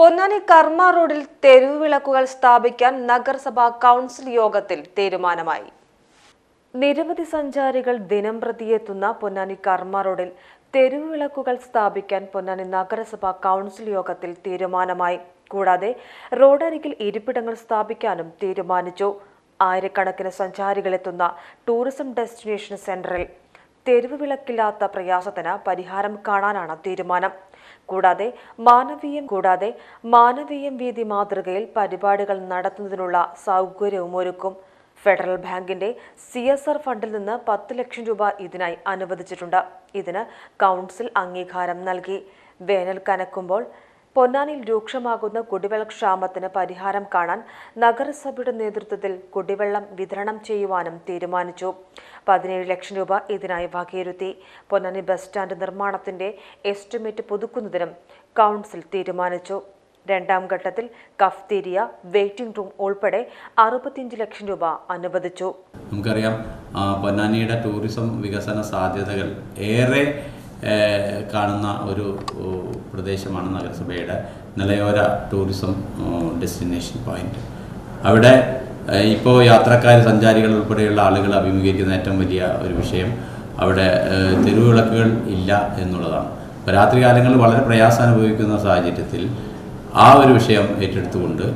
പൊന്നാനി കർമ്മ റോഡിൽ തെരുവ് വിളക്കുകൾ സ്ഥാപിക്കാൻ നഗരസഭാ കൗൺസിൽ യോഗത്തിൽ തീരുമാനമായി. നിരവധി സഞ്ചാരികൾ ദിനം പ്രതിയെത്തുന്ന പൊന്നാനി കർമ്മ റോഡിൽ തെരുവ് വിളക്കുകൾ സ്ഥാപിക്കാൻ പൊന്നാനി നഗരസഭാ കൗൺസിൽ യോഗത്തിൽ തീരുമാനമായി. കൂടാതെ റോഡരികിൽ ഇരിപ്പിടങ്ങൾ സ്ഥാപിക്കാനും തീരുമാനിച്ചു. ആയിരക്കണക്കിന് സഞ്ചാരികളെത്തുന്ന ടൂറിസം ഡെസ്റ്റിനേഷൻ സെന്ററിൽ തെരുവ് വിളക്കില്ലാത്ത പ്രയാസത്തിന് പരിഹാരം കാണാനാണ് തീരുമാനം. കൂടാതെ മാനവീയം കൂടാതെ മാനവീയം വീതി മാതൃകയിൽ പരിപാടികൾ നടത്തുന്നതിനുള്ള സൗകര്യവും ഒരുക്കും. ഫെഡറൽ ബാങ്കിന്റെ സി എസ് ആർ ഫണ്ടിൽ നിന്ന് പത്ത് ലക്ഷം രൂപ ഇതിനായി അനുവദിച്ചിട്ടുണ്ട്. ഇതിന് കൗൺസിൽ അംഗീകാരം നൽകി. വേനൽ കനക്കുമ്പോൾ പൊന്നാനിയിൽ രൂക്ഷമാകുന്ന കുടിവെള്ളക്ഷാമത്തിന് പരിഹാരം കാണാൻ നഗരസഭയുടെ നേതൃത്വത്തിൽ കുടിവെള്ളം വിതരണം ചെയ്യുവാനും തീരുമാനിച്ചു. പതിനേഴ് ലക്ഷം രൂപ ഇതിനായി വകയിരുത്തി. പൊന്നാനി ബസ് സ്റ്റാൻഡ് നിർമ്മാണത്തിന്റെ എസ്റ്റിമേറ്റ് പുതുക്കുന്നതിനും കൗൺസിൽ തീരുമാനിച്ചു. രണ്ടാം ഘട്ടത്തിൽ കഫ്തീരിയ വെയിറ്റിംഗ് റൂം ഉൾപ്പെടെ അറുപത്തിയഞ്ച് ലക്ഷം രൂപ അനുവദിച്ചു. നമുക്കറിയാം പൊന്നാനിയുടെ ടൂറിസം വികസന സാധ്യതകൾ ഏറെ കാണുന്ന ഒരു പ്രദേശമാണ് നഗരസഭയുടെ നിലയോര ടൂറിസം ഡെസ്റ്റിനേഷൻ പോയിന്റ്. അവിടെ ഇപ്പോൾ യാത്രക്കാർ സഞ്ചാരികൾ ഉൾപ്പെടെയുള്ള ആളുകൾ അഭിമുഖീകരിക്കുന്ന ഏറ്റവും വലിയ ഒരു വിഷയം അവിടെ തെരുവിളക്കുകൾ ഇല്ല എന്നുള്ളതാണ്. അപ്പോൾ രാത്രി കാലങ്ങളിൽ വളരെ പ്രയാസം അനുഭവിക്കുന്ന സാഹചര്യത്തിൽ ആ ഒരു വിഷയം ഏറ്റെടുത്തുകൊണ്ട്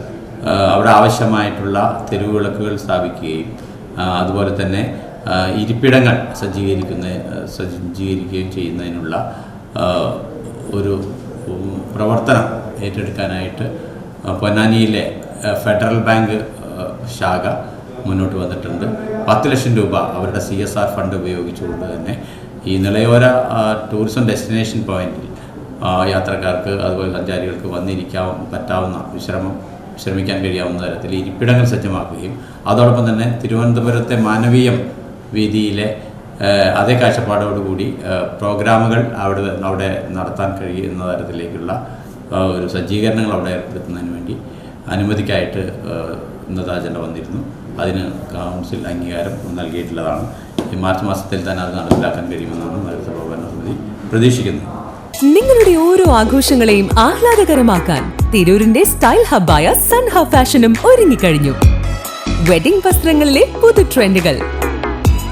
അവിടെ ആവശ്യമായിട്ടുള്ള തെരുവിളക്കുകൾ സ്ഥാപിക്കുകയും അതുപോലെ തന്നെ ഇരിപ്പിടങ്ങൾ സജ്ജീകരിക്കുന്ന സജ്ജീകരിക്കുകയും ചെയ്യുന്നതിനുള്ള ഒരു പ്രവർത്തനം ഏറ്റെടുക്കാനായിട്ട് പൊന്നാനിയിലെ ഫെഡറൽ ബാങ്ക് ശാഖ മുന്നോട്ട് വന്നിട്ടുണ്ട്. പത്ത് ലക്ഷം രൂപ അവരുടെ സി എസ് ആർ ഫണ്ട് ഉപയോഗിച്ചുകൊണ്ട് തന്നെ ഈ നിലയോര ടൂറിസം ഡെസ്റ്റിനേഷൻ പോയിന്റിൽ യാത്രക്കാർക്ക് അതുപോലെ സഞ്ചാരികൾക്ക് വന്നിരിക്കാൻ പറ്റാവുന്ന വിശ്രമം വിശ്രമിക്കാൻ കഴിയാവുന്ന തരത്തിൽ ഇരിപ്പിടങ്ങൾ സജ്ജമാക്കുകയും അതോടൊപ്പം തന്നെ തിരുവനന്തപുരത്തെ മാനവീയം വീതിയിലെ ആ, അതേ കാഴ്ചപ്പാടോടുകൂടി പ്രോഗ്രാമുകൾ അവിടെ അവിടെ നടത്താൻ കഴിയുന്ന തരത്തിലേക്കുള്ള ഒരു സജ്ജീകരണങ്ങൾ അവിടെ ഏർപ്പെടുത്തുന്നതിന് വേണ്ടി അനുമതിക്കായിട്ട് ഇന്നത്തെ അജണ്ട വന്നിരുന്നു. അതിന് കൗൺസിൽ അംഗീകാരം നൽകിയിട്ടുള്ളതാണ്. ഈ മാർച്ച് മാസത്തിൽ തന്നെ അത് നടപ്പിലാക്കാൻ കഴിയുമെന്നാണ് നഗരസഭാ ഭരണസമിതി പ്രതീക്ഷിക്കുന്നത്. നിങ്ങളുടെ ഓരോ ആഘോഷങ്ങളെയും ആഹ്ലാദകരമാക്കാൻ തിരൂരിന്റെ സ്റ്റൈൽ ഹബ്ബായ സൺ ഹബ് ഫാഷനും ഒരുങ്ങിക്കഴിഞ്ഞു. വെഡിംഗ് വസ്ത്രങ്ങളിലെ പുതു ട്രെൻഡുകൾ